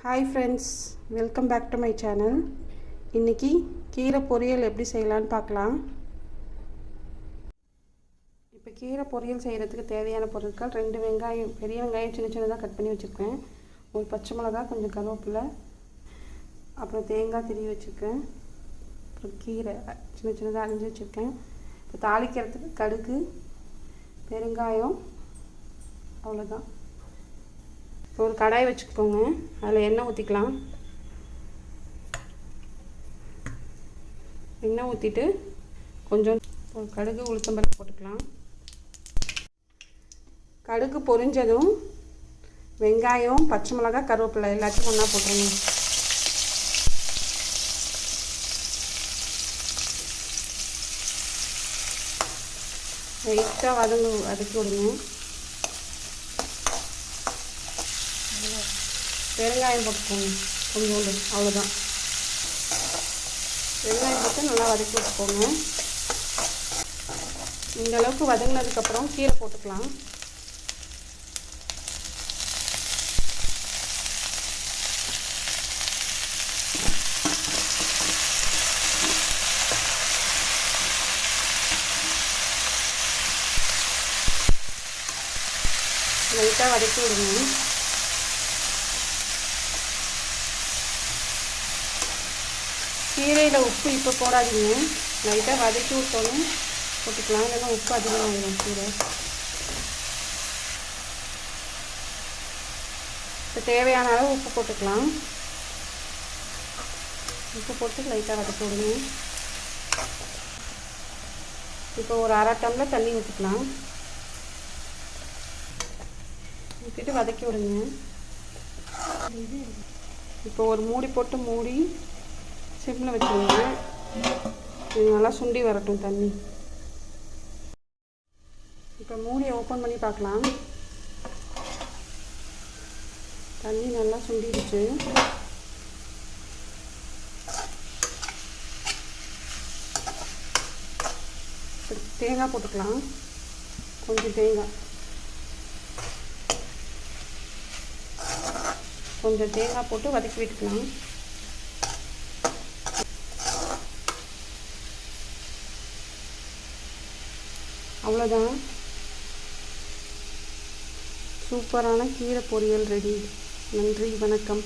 Hi friends welcome back to my channel இன்றைக்கி கீரை பொரியல் எப்படி செய்யலான்னு பார்க்கலாம். இப்போ கீரை பொரியல் செய்கிறதுக்கு தேவையான பொருட்கள் ரெண்டு வெங்காயம் பெரிய வெங்காயம் சின்ன சின்னதாக கட் பண்ணி வச்சுருக்கேன். ஒரு பச்சை மிளகா கொஞ்சம் கருவேப்பிலை அப்புறம் தேங்காய் திரி வச்சுருக்கேன். அப்புறம் கீரை சின்ன சின்னதாக அரிஞ்சு வச்சுருக்கேன். இப்போ தாளிக்கிறதுக்கு கடுகு பெருங்காயம் அவ்வளோதான் இப்போ ஒரு கடாய் வச்சுக்கோங்க. அதில் எண்ணெய் ஊற்றிக்கலாம் எண்ணெய் ஊற்றிட்டு கொஞ்சம் ஒரு கடுகு உளுத்தம்பருப்பு போட்டுக்கலாம். கடுகு பொரிஞ்சதும் வெங்காயம் பச்சை மிளகாய் கருவேப்பிலை எல்லாத்தையும் ஒன்றா போட்டுருங்க. லைட்டாக வதங்க வதக்கி விடுங்க. பெருங்காயம் போட்டுக்கோங்க கொஞ்சோண்டு அவ்வளோதான் வெங்காயம் போட்டு நல்லா வதக்கி விட்டுக்கோங்க. இந்த அளவுக்கு வதங்கினதுக்கப்புறம் கீரை போட்டுக்கலாம். லைட்டாக வதக்கி விடுங்க. கீரையில் உப்பு இப்போ போடாதீங்க. லைட்டாக வதக்கி விட்டோன்னே போட்டுக்கலாம். இல்லைன்னா உப்பு அதிகமாகிடும் கீரை. இப்போ தேவையான அளவு உப்பு போட்டுக்கலாம். உப்பு போட்டு லைட்டாக வதக்கி விடுங்க. இப்போ ஒரு அரை டம்ளர் தண்ணி ஊற்றிக்கலாம் ஊற்றிட்டு வதக்கி விடுங்க. இப்போ ஒரு மூடி போட்டு மூடி சிம்மில் வச்சுருங்க இது நல்லா சுண்டி வரட்டும் தண்ணி. இப்போ மூடியை ஓப்பன் பண்ணி பார்க்கலாம் தண்ணி நல்லா சுண்டிடுச்சு. தேங்காய் போட்டுக்கலாம். கொஞ்சம் தேங்காய். கொஞ்சம் தேங்காய் போட்டு வதக்கி விட்டுக்கலாம். அவ்வளோதான் சூப்பரான கீரை பொரியல் ரெடி. நன்றி வணக்கம்.